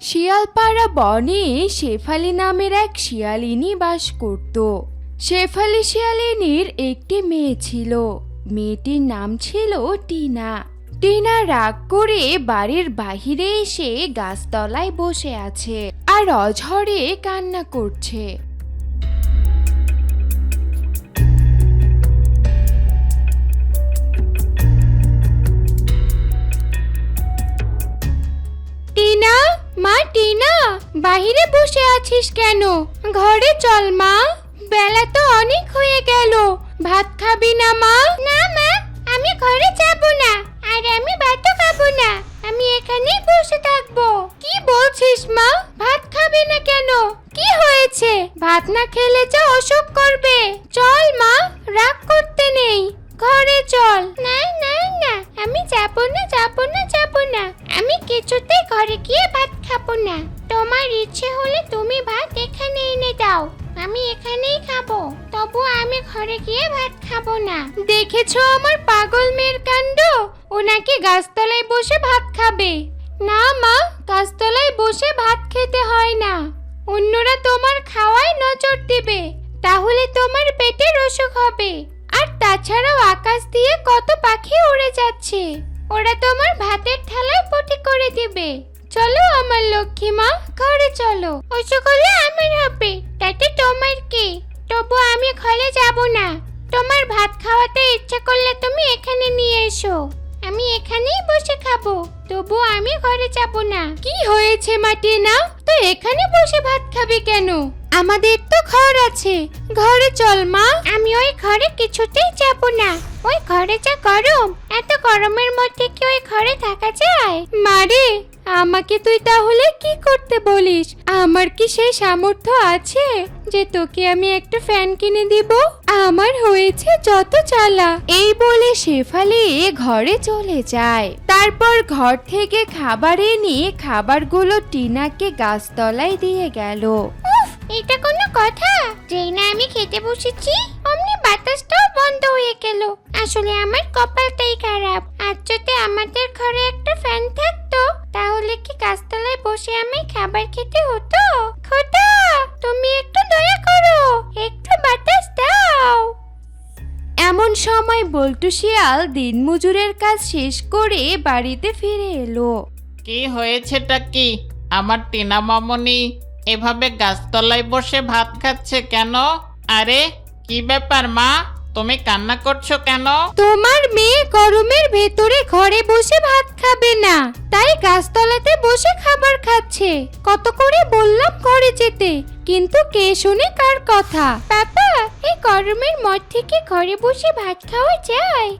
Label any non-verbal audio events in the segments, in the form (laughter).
শিয়ালপাড়া বনে শেফালি নামের এক শিয়ালিনী বাস করত। শেফালি শিয়ালিনীর একটি মেয়ে ছিল। মেয়েটির নাম ছিল টিনা। টিনা রাগ করে বাড়ির বাহিরে এসে গাছতলায় বসে আছে আর অঝরে কান্না করছে। টিনা? মা টিনা, বাহিরে বসে আছিস কেন? ঘরে চল মা। বেলা তো অনেক হয়ে গেল। ভাত খাবি না মা? না মা, আমি ঘরে যাব না। আর আমি ভাতও খাব কত পাখি উড়ে যাচ্ছে। ওরা তোমার ভাতের থালায় পটি করে দিবে। চলো আমার লক্ষ্মী মা ঘরে চলো। ওই সকলে আমার হবে, তাতে তোমার কি? তবু আমি ঘরে যাব না। তোমার ভাত খাওয়াতে ইচ্ছা করলে তুমি এখানে নিয়ে এসো। আমি এখানেই বসে খাব তবু আমি ঘরে যাব না। কি হয়েছে মাটি না তো এখানে বসে ভাত খাবে কেন? আমাদের তো ঘর আছে। ঘরে চল, মা। আমি ওই ঘরে কিছুতেই যাব না। ওই ঘরে যা গরম, এত গরমের মধ্যে কি ওই ঘরে থাকা যায়? মারে আমাকে তুই তাহলে কি করতে বলিস? আমার কি সেই সামর্থ্য আছে যে তোকে আমি একটা ফ্যান কিনে দিব? আমার হয়েছে যত চালা। এই বলে শেফালি ঘরে চলে যায়। তারপর ঘর থেকে খাবার এনে খাবারগুলো টিনাকে গাছতলায় দিয়ে গেল। এটা কোনো কথা। যেই না আমি খেতে বসেছি, অমনি বাতাসটাও বন্ধ হয়ে গেল। আসলে আমার কপালটাই খারাপ। আজ যদি আমাদের ঘরে একটা ফ্যান থাকতো তাহলে কি গাছতলায় বসে আমি খাবার খেতে হতো? খোদা তুমি একটু দয়া করো একটু বাতাস দাও। এমন সময় বল্টু শিয়াল দিনমজুরের কাজ শেষ করে বাড়িতে ফিরে এলো। কি হয়েছেটা কি? আমার টিনা মামনি এভাবে গাছতলায় বসে ভাত খাচ্ছে কেন? আরে কি ব্যাপার, মা? তুমি কান্না করছ কেন? তোমার মেয়ে গরমের ভেতরে ঘরে বসে ভাত খাবে না, তাই গাছতলাতে বসে খাবার খাচ্ছে। কত করে বললাম ঘরে যেতে, কিন্তু কে শুনে কার কথা? পাপা, এই গরমের মধ্যে কি ঘরে বসে ভাত খাওয়া যায়?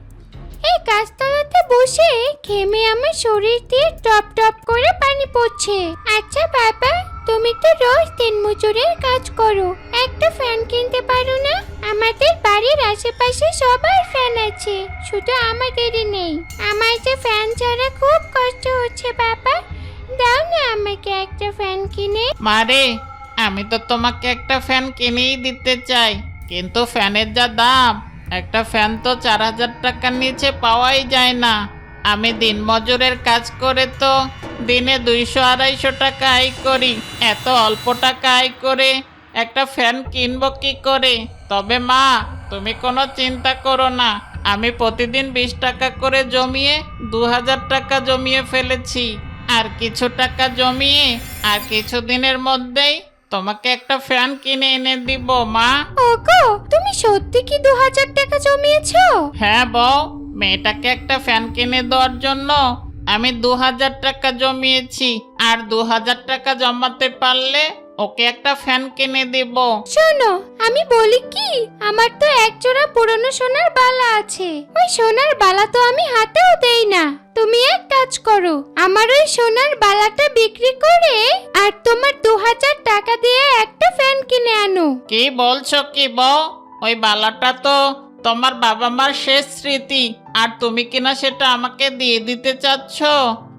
এই গাছতলাতে বসে ঘেমে আমার শরীর দিয়ে টপ টপ করে পানি পড়ছে। আচ্ছা বাবা, তুমি তো রোজ দিন মজুরের কাজ করো। একটা ফ্যান কিনতে পারো না? আমাদের বাড়ির আশেপাশে সবার ফ্যান আছে, শুধু আমাদেরই নেই। আমার যে ফ্যান ছাড়া খুব কষ্ট হচ্ছে বাবা। দাও না আমাকে একটা ফ্যান কিনে। মারে আমি তো তোমাকে একটা ফ্যান কিনেই দিতে চাই, কিন্তু ফ্যানের যা দাম একটা ফ্যান তো চার হাজার টাকার নিচে পাওয়াই যায় না। আমি দিনমজুরের কাজ করে তো দিনে দুইশো আড়াইশো টাকা আয় করি, এত অল্প টাকা আয় করে একটা ফ্যান কিনবো কি করে? তবে মা, তুমি কোনো চিন্তা করো না, আমি প্রতিদিন বিশ টাকা করে জমিয়ে দু হাজার টাকা জমিয়ে ফেলেছি। আর কিছু টাকা জমিয়ে আর কিছু দিনের মধ্যেই তোমাকে একটা ফ্যান কিনে এনে দিব মা। ওগো তুমি সত্যি কি দু হাজার টাকা জমিয়েছো? হ্যাঁ বউ মেয়েটাকে একটা ফ্যান কিনে দেওয়ার জন্য আমি দু হাজার টাকা জমিয়েছি। আর দু হাজার টাকা জমাতে পারলে ওকে একটা ফ্যান কিনে দিব। শোনো আমি বলি কি আমার তো এক জোড়া পুরনো সোনার বালা আছে। ওই সোনার বালা তো আমি হাতেও দেই না। তুমি এক কাজ করো আমার ওই সোনার বালাটা বিক্রি করে আর তোমার দু হাজার টাকা দিয়ে একটা ফ্যান কিনে আনো। কি বলছো কি বউ? ওই বালাটা তো তোমার বাবা মার শেষ স্মৃতি। আর তুমি কিনা সেটা আমাকে দিয়ে দিতে চাচ্ছ?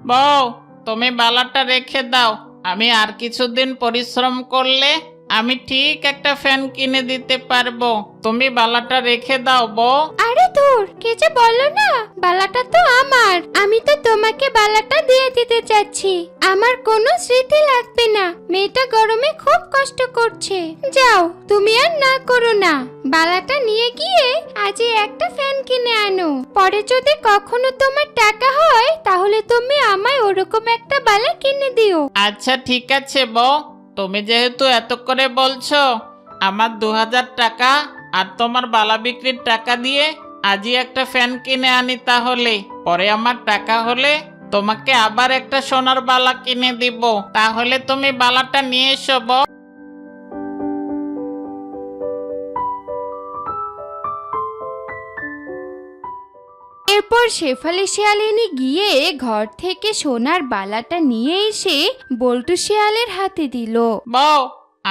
বউ তুমি বালাটা রেখে দাও। আমি আর কিছুদিন পরিশ্রম করলে আমি ঠিক একটা ফ্যান কিনে দিতে পারব। তুমি বালাটা রেখে দাও বউ। আরে ধুর কে যে বলল না? বালাটা তো আমার। আমি তো তোমাকে বালাটা দিয়ে দিতে চাচ্ছি আমার কোনো স্মৃতি লাগবে না। মেয়েটা গরমে খুব কষ্ট করছে। যাও তুমি আর না করো না। বালাটা নিয়ে গিয়ে আজই একটা ফ্যান কিনে আনো। পরে যদি কখনো তোমার টাকা হয় তাহলে তুমি আমায় ওরকম একটা বালা কিনে দিও। আচ্ছা ঠিক আছে বউ। তুমি যেহেতু এত করে বলছো, আমার দু হাজার টাকা আর তোমার বালা বিক্রির টাকা দিয়ে আজই একটা ফ্যান কিনে আনি তাহলে। পরে আমার টাকা হলে তোমাকে আবার একটা সোনার বালা কিনে দিব। তাহলে তুমি বালাটা নিয়ে এসো বউ। এরপর শেফালি শিয়ালিনী গিয়ে ঘর থেকে সোনার বালাটা নিয়ে এসে বল্টু শিয়ালের হাতে দিল। বউ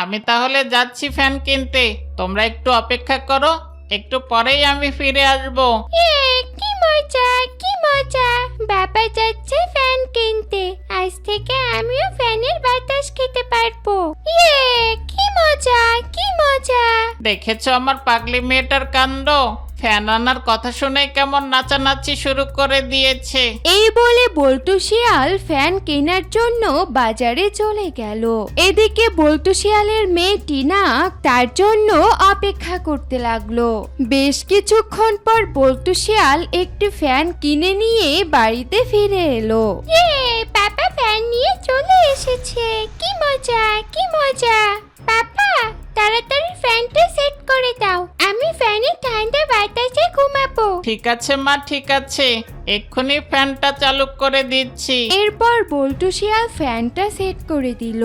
আমি তাহলে যাচ্ছি ফ্যান কিনতে। তোমরা একটু অপেক্ষা করো একটু পরেই আমি ফিরে আসব। এ কি মজা কি মজা। বাবা যাচ্ছে ফ্যান কিনতে। আজ থেকে আমিও ফ্যানের বাতাস খেতে পারব। ইয়ে কি মজা কি মজা। দেখেছ আমার পাগলি মেয়েটার কাণ্ড? ফ্যান আনার কথা শুনে কেমন নাচানাচি শুরু করে দিয়েছে। এই বলে বল্টু শিয়াল ফ্যান কেনার জন্য বাজারে চলে গেল। এদিকে বল্টু শিয়ালের মেয়ে টিনা তার জন্য অপেক্ষা করতে লাগল। বেশ কিছুক্ষণ পর বল্টু শিয়াল একটি ফ্যান কিনে নিয়ে বাড়িতে ফিরে এলো। পাপা ফ্যান নিয়ে চলে এসেছে। কি মজা কি মজা। পাপা তাড়াতাড়ি ফ্যানটা সেট করে দাও। আমি ফ্যানে ঠান্ডা বাতাসে ঘুমাবো। ঠিক আছে মা ঠিক আছে। এক্ষুনি ফ্যানটা চালু করে দিচ্ছি। এরপর বল্টু শিয়াল ফ্যানটা সেট করে দিল।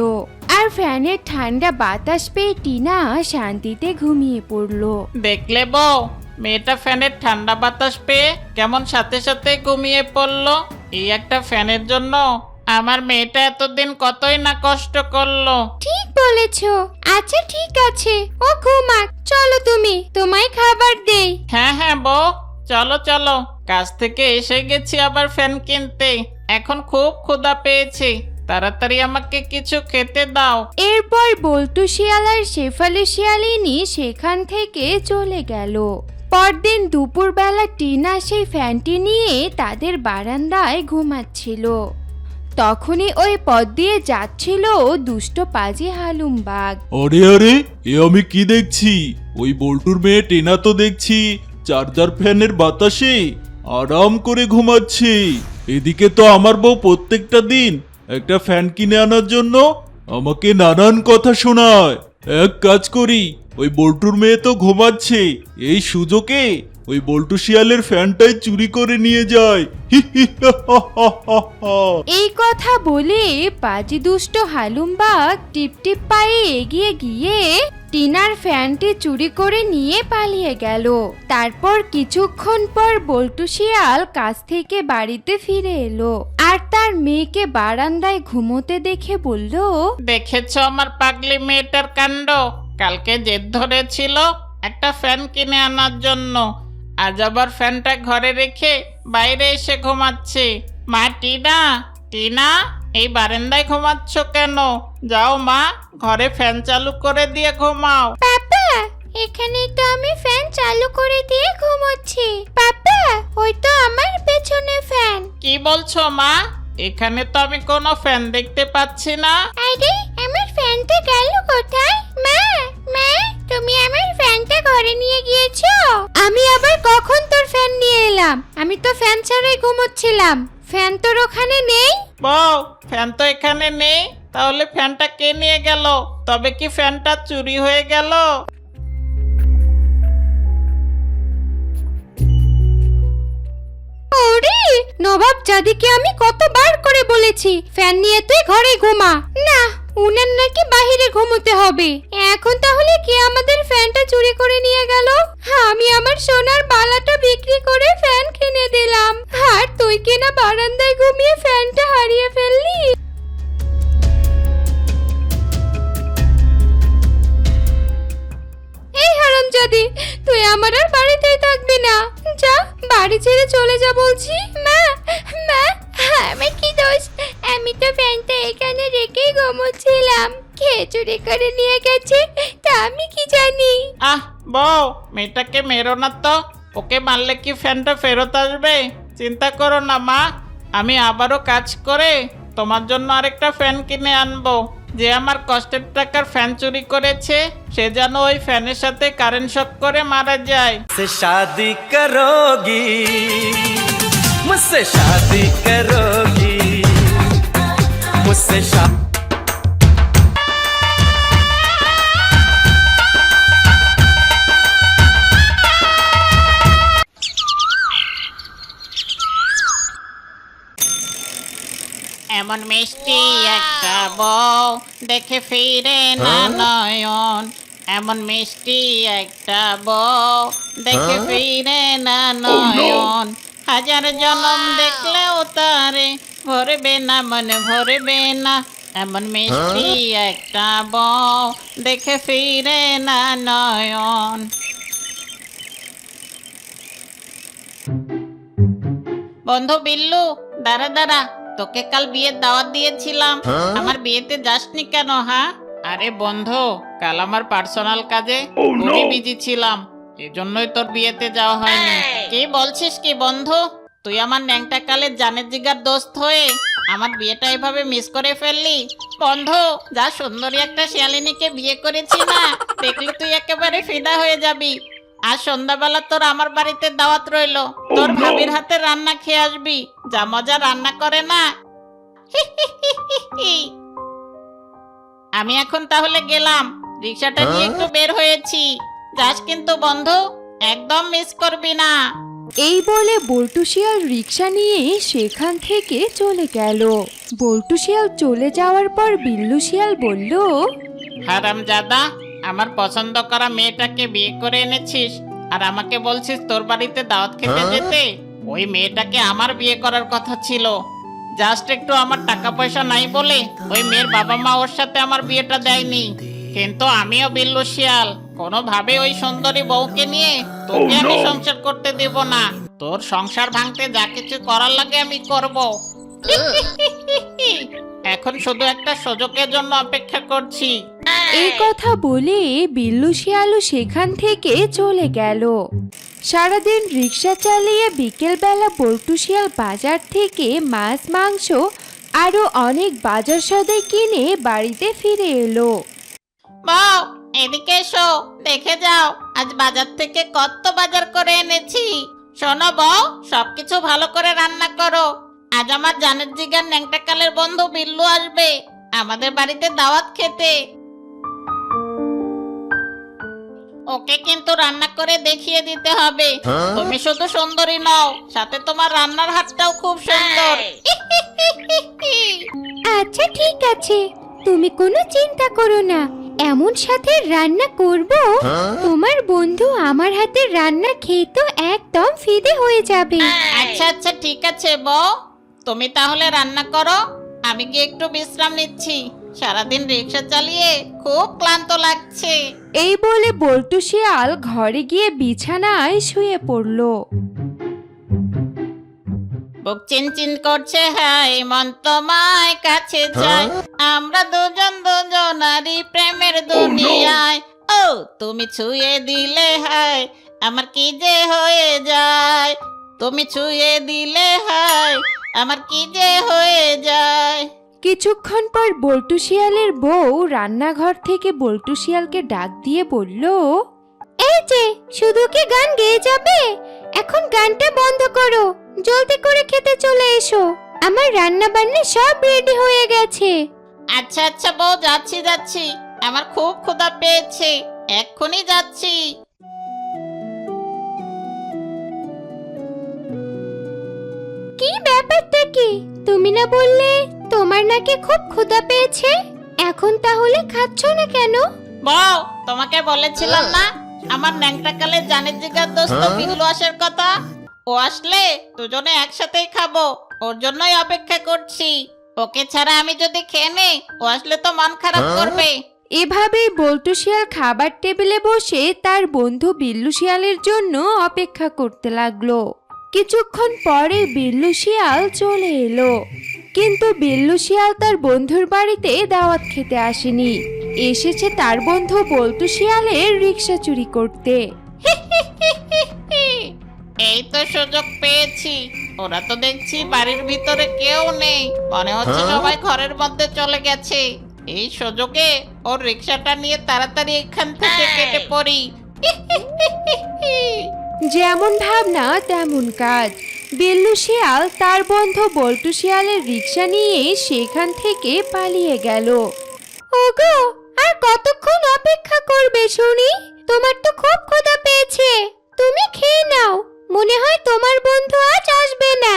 আর ফ্যানের ঠান্ডা বাতাস পেয়ে টিনা শান্তিতে ঘুমিয়ে পড়ল। দেখলে বউ মেয়েটা ফ্যানের ঠান্ডা বাতাস পেয়ে কেমন সাথে সাথে ঘুমিয়ে পড়ল। এই একটা ফ্যানের জন্য আমার মেয়েটা এতদিন কতই না কষ্ট করল। ঠিক বলেছ। আচ্ছা ঠিক আছে। ও ঘুমাক চলো তুমি তোমায় খাবার দেই। হ্যাঁ হ্যাঁ বউ চলো চলো। কাজ থেকে এসে গেছি আবার ফ্যান কিনতে। এখন খুব ক্ষুধা পেয়েছি। তাড়াতাড়ি আমাকে কিছু খেতে দাও। এরপর বল্টু শিয়াল আর শেফালি শিয়ালিনী সেখান থেকে চলে গেল। পরদিন দুপুরবেলা টিনা সেই ফ্যানটি নিয়ে তাদের বারান্দায় ঘুমাচ্ছিল। তখনই ওই পথ দিয়ে যাচ্ছিল দুষ্ট পাজি হালুম বাঘ। আরে আরে, এ আমি কি দেখছি? ওই বল্টুর মেয়ে টেনা তো দেখছি চার্জার ফ্যানের বাতাসে আরাম করে ঘুমাচ্ছে। এদিকে তো আমার বউ প্রত্যেকটা দিন একটা ফ্যান কিনে আনার জন্য আমাকে নানান কথা শোনায়। এক কাজ করি, ওই বল্টুর মেয়ে তো ঘুমাচ্ছে, এই সুযোগে ওই বল্টু শিয়ালের ফ্যানটাই চুরি করে নিয়ে যায়। এই কথা বলে পাজি দুষ্ট হালুম বাঘ টিপ টিপ পায়ে এগিয়ে গিয়ে টিনার ফ্যানটি চুরি করে নিয়ে পালিয়ে গেল। তারপর কিছুক্ষণ পর বল্টু শিয়াল কাছ থেকে বাড়িতে ফিরে এলো আর তার মেয়েকে বারান্দায় ঘুমোতে দেখে বলল দেখেছ আমার পাগলি মেয়েটার কাণ্ড? কালকে জেদ ধরেছিল একটা ফ্যান কিনে আনার জন্য। আজ আবার ফ্যানটা ঘরে রেখে বাইরে এসে ঘুমাচ্ছে। মা টিনা টিনা এই বারান্দায় ঘুমাচ্ছ কেন? যাও মা ঘরে ফ্যান চালু করে দিয়ে ঘুমাও। পাপা এখানে তো আমি ফ্যান চালু করে দিয়ে ঘুমোচ্ছি। পাপা ওই তো আমার পেছনে ফ্যান। কি বলছো মা? এখানে তো আমি কোনো ফ্যান দেখতে পাচ্ছি না। আরে আমার ফ্যানটা গেল কোথায়? মা মা তুমি আমার ফ্যানটা ঘরে নিয়ে গিয়েছো? আমি আবার কখন তোর ফ্যান নিয়ে এলাম? আমি তো ফ্যান ছাড়াই ঘুমোচ্ছিলাম। ফ্যান তোর ওখানে নেই? বউ ফ্যান তো এখানে নেই। তাহলে ফ্যানটা কে নিয়ে গেল? তবে কি ফ্যানটা চুরি হয়ে গেল? নবাব জাদিকে আমি কতবার করে বলেছি, ফ্যান নিয়ে তুই ঘরে ঘুমা। না উনার নাকি বাহিরে ঘুমোতে হবে। এখন তাহলে কে আমাদের ফ্যানটা চুরি করে নিয়ে গেল? আমি আমার সোনার বালাটা বিক্রি করে ফ্যান কিনে দিলাম। আর তুই কিনা বারান্দায় ঘুমিয়ে ফ্যানটা হারিয়ে ফেললি? হারামজাদি তুই আমার আর বাড়িতেই থাকবি না। যা, বাড়ি ছেড়ে চলে যা বলছি। মা মা, আমি কি দোষ? আমি তো ফ্যানটা এখানে রেখেই ঘুমোচ্ছিলাম। খেয়ে করে নিয়ে গেছে, তা আমি কি জানি? আহ, বউ, মেয়েটাকে মেরো না তো। ওকে মারলে কি ফ্যানটা ফেরত আসবে? চিন্তা করো না, মা। আমি আবারও কাজ করে তোমার জন্য আরেকটা ফ্যান কিনে আনব। যে আমার কষ্টের টাকার ফ্যান চুরি করেছে, সে যেন ওই ফ্যানের সাথে কারেন্ট শক করে মারা যায়। সে শাদি করোগি, মুসে শাদি করোগি, মুসে শাদি এমন মিষ্টি একটা বউ। দেখে ফিরে না নয়ন এমন মিষ্টি একটা বউ। দেখে ফিরে না নয়ন হাজার জনম দেখলেও তারে ভরবে না মনে ভরবে না। এমন মিষ্টি একটা বউ। দেখে ফিরে না নয়ন। বন্ধু বিল্লু দাঁড়া দাঁড়া। তোকে কাল বিয়ের দাওয়াত দিয়েছিলাম। আমার বিয়েতে যাসনি কেন হ্যাঁ? আরে বন্ধু কাল আমার পার্সোনাল কাজে খুবই বিজি ছিলাম। এজন্যই তোর বিয়েতে যাওয়া হয়নি। কি বলছিস কি বন্ধু? তুই আমার ন্যাংটা কালের জানের জিগার দোস্ত হয়ে আমার বিয়েটা এভাবে মিস করে ফেললি? বন্ধু যা সুন্দরী একটা শিয়ালিনীকে বিয়ে করেছি না দেখলি তুই একেবারে ফিদা হয়ে যাবি। আজ সন্ধ্যাবেলা তোর আমার বাড়িতে দাওয়াত রইল। তোর ভাবির হাতে রান্না খেয়ে আসবি। যা মজা রান্না করে না। আমি এখন তাহলে গেলাম। রিক্সাটা নিয়ে একটু বের হয়েছি। যাস কিন্তু বন্ধু একদম মিস করবি না। এই বলে বল্টু শিয়াল রিক্সা নিয়ে সেখান থেকে চলে গেল। বল্টু শিয়াল চলে যাওয়ার পর বিল্লু শিয়াল বলল হারাম জাদা আমার পছন্দ করা মেয়েটাকে বিয়ে করে এনেছিস আর আমাকে বলছিস তোর বাড়িতে দাওয়াত খেতে যেতে? ওই মেয়েটাকে আমার বিয়ে করার কথা ছিল। জাস্ট একটু আমার টাকা পয়সা নাই বলে ওই মেয়ের বাবা মা ওর সাথে আমার বিয়েটা দেয়নি। কিন্তু আমিও বিল্লু শিয়াল কোনোভাবে ওই সুন্দরী বউকে নিয়ে তোকে আমি সংসার করতে দেব না। তোর সংসার ভাঙতে যা কিছু করার লাগে আমি করব। (laughs) এখন শুধু একটা সুযোগের জন্য অপেক্ষা করছি। এই কথা বলে বিল্লু শিয়ালু সেখান থেকে চলে গেল। সারাদিন রিক্সা চালিয়ে বিকেলবেলা বল্টু শিয়াল বাজার থেকে মাছ, মাংস আরও অনেক বাজার সদাই কিনে বাড়িতে ফিরে এলো। বউ এদিকে এসো, দেখে যাও, আজ বাজার থেকে কত বাজার করে এনেছি। শোনো বউ, সবকিছু ভালো করে রান্না করো। আজ আমার জানের জিগার ন্যাংটাকালের বন্ধু বিল্লু আসবে, আমাদের বাড়িতে দাওয়াত খেতে। ওকে কিন্তু রান্না করে দেখিয়ে দিতে হবে। তুমি শুধু সুন্দরী নও সাথে তোমার রান্নার হাতটাও খুব সুন্দর। (laughs) আচ্ছা ঠিক আছে। তুমি কোনো চিন্তা করো না। এমন সাথে রান্না করব তোমার বন্ধু আমার হাতে রান্না খেয়ে তো একদম ফিদে হয়ে যাবে। আচ্ছা আচ্ছা ঠিক আছে বউ। তুমি তাহলে রান্না করো আমি গিয়ে একটু বিশ্রাম নিচ্ছি? সারাদিন রিক্সা চালিয়ে খুব ক্লান্ত লাগছে। এই বলে বল্টু শিয়াল ঘরে গিয়ে বিছানায় শুয়ে পড়ল। বুক চিনচিন করছে হাই মন তোমায় কাছে যায় আমরা দুজন দুজনারই প্রেমের দুনিয়ায়। ও তুমি ছুঁয়ে দিলে হাই আমার কি যে হয়ে যায়? তুমি ছুঁয়ে দিলে হাই আমার কি যে হয়ে যায়? কিছুক্ষণ পর বল্টু শিয়ালের বউ রান্নাঘর থেকে বল্টু শিয়ালকে ডাক দিয়ে বলল এই যে শুধু কি গান গেয়ে যাবে? এখন গানটা বন্ধ করো। জলদি করে খেতে চলে এসো। আমার রান্না বান্না সব রেডি হয়ে গেছে। আচ্ছা আচ্ছা বউ যাচ্ছি যাচ্ছি। আমার খুব ক্ষুধা পেয়েছে। এক্ষুনি যাচ্ছি। কি ব্যাপারটা কি? তুমি না বললে? তোমার নাকি খুব ক্ষুধা পেয়েছে? এখন তাহলে খাচ্ছ না কেন? বউ তোমাকে বলেছিলাম না আমার ন্যাংটা কালে জানের জিগার দোস্ত বিল্লু আসার কথা। ও আসলে দুজনে একসাথেই খাব ওর জন্যই অপেক্ষা করছি। ওকে ছাড়া আমি যদি খেয়ে নেই ও আসলে তো মন খারাপ করবে। এভাবেই বল্টু শিয়াল খাবার টেবিলে বসে তার বন্ধু বিল্লু শিয়ালের জন্য অপেক্ষা করতে লাগল। কিছুক্ষণ পরে বিল্লু শিয়াল চলে এলো। কিন্তু বিল্লু শিয়াল তার বন্ধুর বাড়িতে দাওয়াত খেতে আসেনি। এসেছে তার বন্ধু বল্টু শিয়ালের রিক্সা চুরি করতে। (laughs) এই তো সুযোগ পেয়েছি। ওরা তো দেখছি বাড়ির ভিতরে কেউ নেই। মনে হচ্ছে সবাই ঘরের মধ্যে চলে গেছে। এই সুযোগে ওর রিক্সাটা নিয়ে তাড়াতাড়ি এখান থেকে কেটে পড়ি। যেমন ভাবনা তেমন কাজ। বিল্লু শিয়াল তার বন্ধু বল্টু শিয়ালের রিক্সা নিয়ে সেখান থেকে পালিয়ে গেল। ওগো আর কতক্ষণ অপেক্ষা করবে শুনি? তোমার তো খুব ক্ষুধা পেয়েছে। তুমি খেয়ে নাও মনে হয় তোমার বন্ধু আজ আসবে না।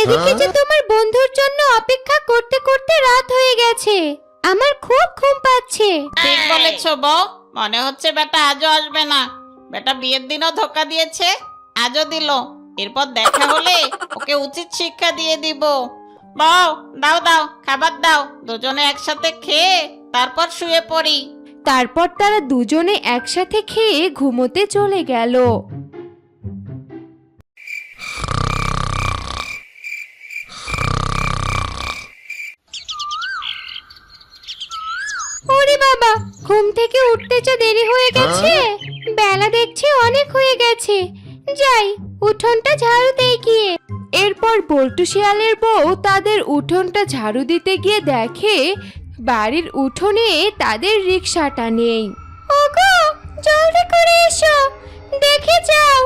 এদিকে যে তোমার বন্ধুর জন্য অপেক্ষা করতে করতে রাত হয়ে গেছে। আমার খুব ঘুম পাচ্ছে। ঠিক বলেছ বউ মনে হচ্ছে বেটা আজও আসবে না। বেটা বিয়ের দিনও ধোকা দিয়েছে আজও দিল। এরপর দেখা হলে ওকে উচিত শিক্ষা দিয়ে দিব। বউ দাও দাও খাবার দাও দুজনে একসাথে খেয়ে তারপর শুয়ে পড়ি। তারপর তারা দুজনে একসাথে খেয়ে ঘুমোতে চলে গেল। ওরে বাবা ঘুম থেকে উঠতে যা দেরি হয়ে গেছে? বেলা দেখছি অনেক হয়ে গেছে। যাই উঠোনটা ঝাড়ু দিয়ে গিয়ে। এরপর বল্টু শিয়ালের বউ তাদের উঠোনটা ঝাড়ু দিতে গিয়ে দেখে বাড়ির উঠোনে তাদের রিক্সাটা নেই। ওগো জলদি করে এসো। দেখে যাও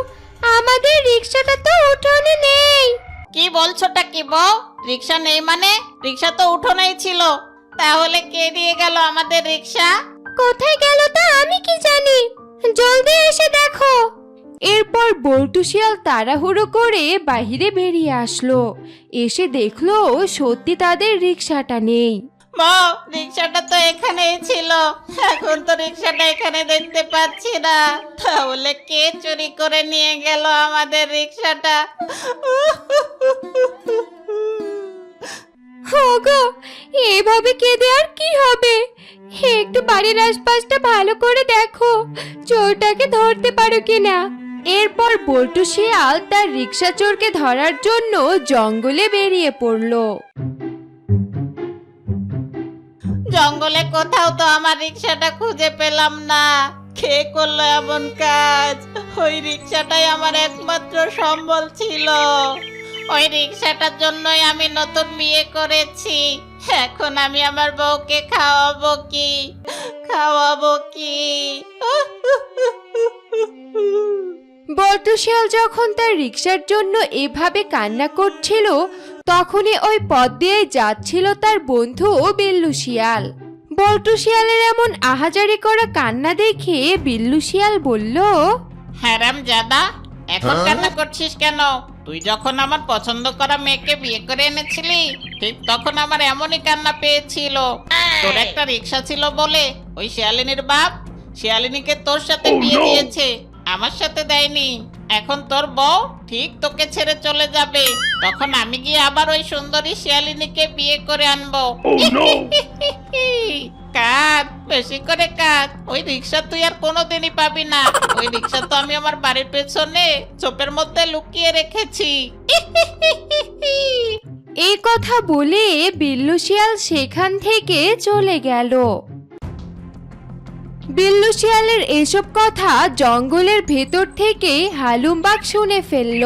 আমাদের রিক্সাটা তো উঠোনে নেই। কি বলছোটা কি বউ? রিক্সা নেই মানে? রিক্সা তো উঠোনেই ছিল। তাহলে কে দিয়ে গেল আমাদের রিক্সা কোথায় গেল তা আমি কি জানি? জলদি এসে দেখো। এরপর বল্টু শিয়াল তাড়াহুড়ো করে বাইরে বেরিয়ে আসলো। এসে দেখল সত্যি তাদের রিক্সাটা নেই। বউ রিক্সাটা তো এখানেই ছিল। এখন তো রিক্সাটা এখানে দেখতে পাচ্ছি না। তাহলে কে চুরি করে নিয়ে গেল আমাদের রিক্সাটা ওগো এভাবে কেঁদে আর কি হবে? একটু বাড়ির আশপাশটা ভালো করে দেখো। চোরটাকে ধরতে পারো কিনা? এরপর বল্টু শিয়াল তার রিক্সা চোরকে ধরার জন্য জঙ্গলে বেরিয়ে পড়ল। জঙ্গলে কোথাও তো আমার রিক্সাটা খুঁজে পেলাম না। কে করল এমন কাজ? ওই রিক্সাটাই আমার একমাত্র সম্বল ছিল। ওই রিক্সাটার জন্যই আমি নতুন বিয়ে করেছি। এখন আমি আমার বউকে খাওয়াবো কি? খাওয়াবো কি? বল্টু শিয়াল যখন তার রিক্সার জন্য এভাবে কান্না করছিল তখনই ওই পথ দিয়ে যাচ্ছিল তার বন্ধু বিল্লু শিয়াল। বল্টু শিয়ালের এমন আহাজারি করা কান্না দেখে বিল্লু শিয়াল বলল হ্যারাম জাদা এখন কান্না করছিস কেন? তুই যখন আমার পছন্দ করা মেয়েকে বিয়ে করে এনেছিলি ঠিক তখন আমার এমনই কান্না পেয়েছিল। তোর একটা রিক্সা ছিল বলে ওই শিয়ালিনীর বাপ শিয়ালিনীকে তোর সাথে বিয়ে দিয়েছে। আমার সাথে দেয়নি। এখন তোর বউ ঠিক তোকে ছেড়ে চলে যাবে। তখন আমি গিয়ে আবার ওই সুন্দরী শিয়ালিনীকে বিয়ে করে আনব। (laughs) কাজ বেশি করে কাজ ওই রিক্সা তুই আর কোনোদিনই পাবি না। ওই রিক্সা তো আমি আমার বাড়ির পেছনে চোপের মধ্যে লুকিয়ে রেখেছি। এই কথা বলে বিল্লু শিয়াল সেখান থেকে চলে গেল। বিল্লু শিয়ালের এসব কথা জঙ্গলের ভেতর থেকে হালুমবাগ শুনে ফেলল।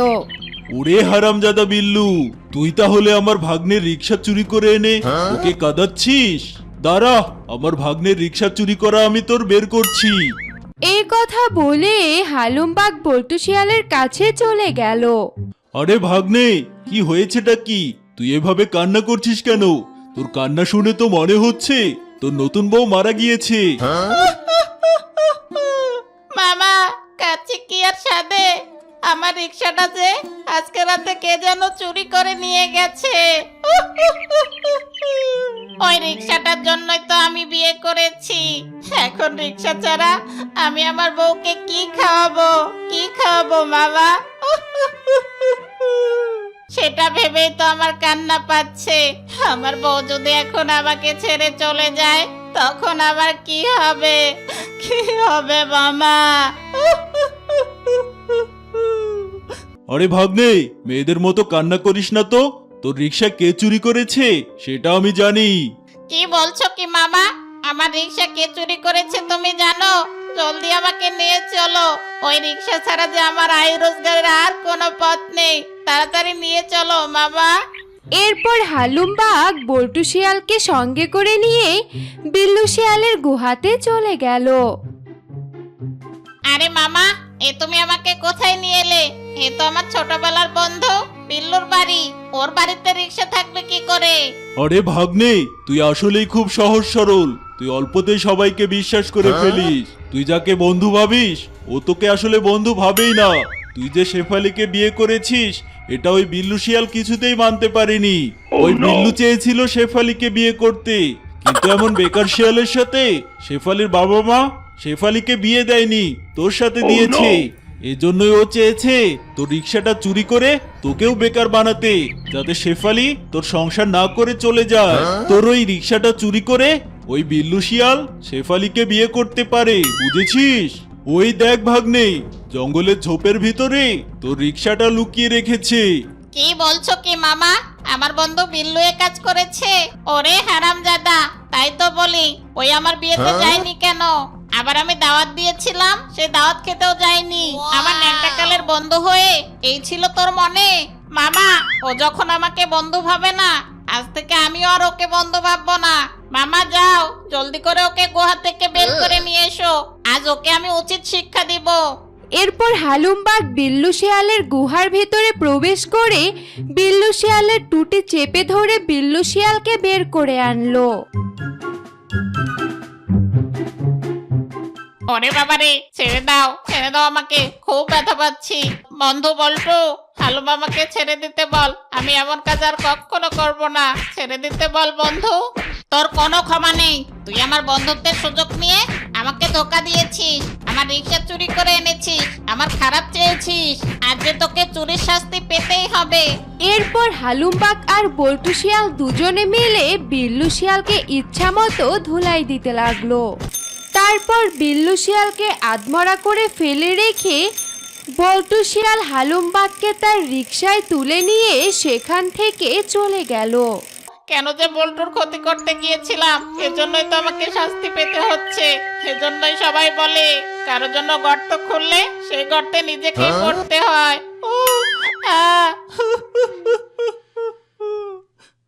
ওরে হারামজাদা বিল্লু তুই তাহলে আমার ভাগ্নের রিক্সা চুরি করে এনে ওকে কাঁদাচ্ছিস? দাঁড়া আমার ভাগ্নের রিক্সা চুরি করা আমি তোর বের করছি। এই কথা বলে হালুমবাগ বল্টু শিয়ালের কাছে চলে গেল। আরে ভাগ্নে কি হয়েছেটা কি? তুই এভাবে কান্না করছিস কেন? তোর কান্না শুনে তো মনে হচ্ছে তোর নতুন বউ মারা গিয়েছে। মামা, কাছে কি আর সাদে আমার রিক্সাটা যে আজকে রাতে কে যেন চুরি করে নিয়ে গেছে। ওই রিক্সাটার জন্যই তো আমি বিয়ে করেছি। এখন রিক্সা ছাড়া আমি আমার বউকে কি খাওয়াবো? কি খাওয়াবো, মামা? সেটা ভেবেই তো আমার কান্না পাচ্ছে। আমার বউ যদি এখন আমাকে ছেড়ে চলে যায় তখন আবার কি হবে? কি হবে মামা? আরে ভাগ্নে মেয়েদের মতো কান্না করিস না তো। তোর রিক্সা কে চুরি করেছে সেটা আমি জানি। কি বলছো কি মামা? আমার রিক্সা কে চুরি করেছে তুমি জানো? জলদি আমাকে নিয়ে চলো। ওই রিক্সা ছাড়া যে আমার আয় রোজগারের আর কোনো পথ নেই। তাড়াতাড়ি নিয়ে চলো মামা। এরপর হালুম বাঘ বল্টু শিয়ালকে সঙ্গে করে নিয়ে বিল্লু শিয়ালের গুহাতে চলে গেল। আরে মামা এ তুমি আমাকে কোথায় নিয়ে এলে? এ তো আমার ছোটবেলার বন্ধু বিল্লুর বাড়ি। ওর বাড়িতে রিক্সা থাকবে কি করে? আরে ভাগ্নে তুই আসলেই খুব সহজ সরল। তুই অল্পতেই সবাইকে বিশ্বাস করে ফেলিস। তুই যাকে বন্ধু ভাবিস ও তোকে আসলে বন্ধু ভাবেই না। তুই যে শেফালিকে বিয়ে করেছিস এটা ওই বিল্লু শিয়াল কিছুতেই মানতে পারেনি। ওই বিল্লু চেয়েছিল শেফালিকে বিয়ে করতে। কিন্তু এমন বেকার শিয়ালের সাথে শেফালির বাবা মা শেফালিকে বিয়ে দেয়নি তোর সাথে দিয়েছে। এজন্যই ও চেয়েছে তোর রিক্সাটা চুরি করে তোকেও বেকার বানাতে যাতে শেফালি তোর সংসার না করে চলে যায়। তোর ওই রিক্সাটা চুরি করে ওই বিল্লু শিয়াল শেফালিকে বিয়ে করতে পারে বুঝেছিস? ওই দেখ ভাগ্নে জঙ্গলের ঝোপের ভিতরে তোর রিক্সাটা লুকিয়ে রেখেছে। কি বলছো কি মামা? আমার বন্ধু বিল্লু এ কাজ করেছে। ওরে হারামজাদা তাই তো বলি ওই আমার বিয়েতে যায়নি কেন? আবার আমি দাওয়াত দিয়েছিলাম সে দাওয়াত খেতেও যায়নি। আমার ন্যাংটাকালের বন্ধু হয়ে এই ছিল তোর মনে? মামা ও যখন আমাকে বন্ধু ভাবে না আজ থেকে আমি আর ওকে বন্ধ ভাববো না। মামা যাও জলদি করে ওকে গুহা থেকে বের করে নিয়ে এসো। আজ ওকে আমি উচিত শিক্ষা দিব। এরপর হালুমবাগ বিল্লু শিয়ালের গুহার ভেতরে প্রবেশ করে বিল্লু শিয়ালের টুটি চেপে ধরে বিল্লু শিয়ালকে বের করে আনলো। ওরে বাবারে, ছেড়ে দাও ছেড়ে দাও আমাকে, খুব ব্যথা পাচ্ছি। বন্ধু বল্টু হালু মামাকে ছেড়ে দিতে বল, আমি এমন কাজ আর কখনো করব না। ছেড়ে দিতে বল বন্ধু। তোর কোনো ক্ষমা নেই। তুই আমার বন্ধুত্বের সুযোগ নিয়ে আমাকে ধোকা দিয়েছিস, আমার রিক্সা চুরি করে এনেছিস, আমার খারাপ চেয়েছিস। আজ তোকে চুরির শাস্তি পেতেই হবে। এরপর হালুম বাঘ আর বল্টু শিয়াল দুজনে মিলে বিল্লু শিয়ালকে ইচ্ছা মতো ধুলাই দিতে লাগল। তারপর বিল্লু শিয়ালকে আধমরা করে ফেলে রেখে বল্টু শিয়াল হালুম বাঘকে তার রিকশায় তুলে নিয়ে সেখান থেকে চলে গেল। কেন যে বল্টুর ক্ষতি করতে গিয়েছিলাম এজন্যই তো আমাকে শাস্তি পেতে হচ্ছে। এজন্যই সবাই বলে কারও জন্য গর্ত খুললে সেই গর্তে নিজেকে করতে হয়। আহ,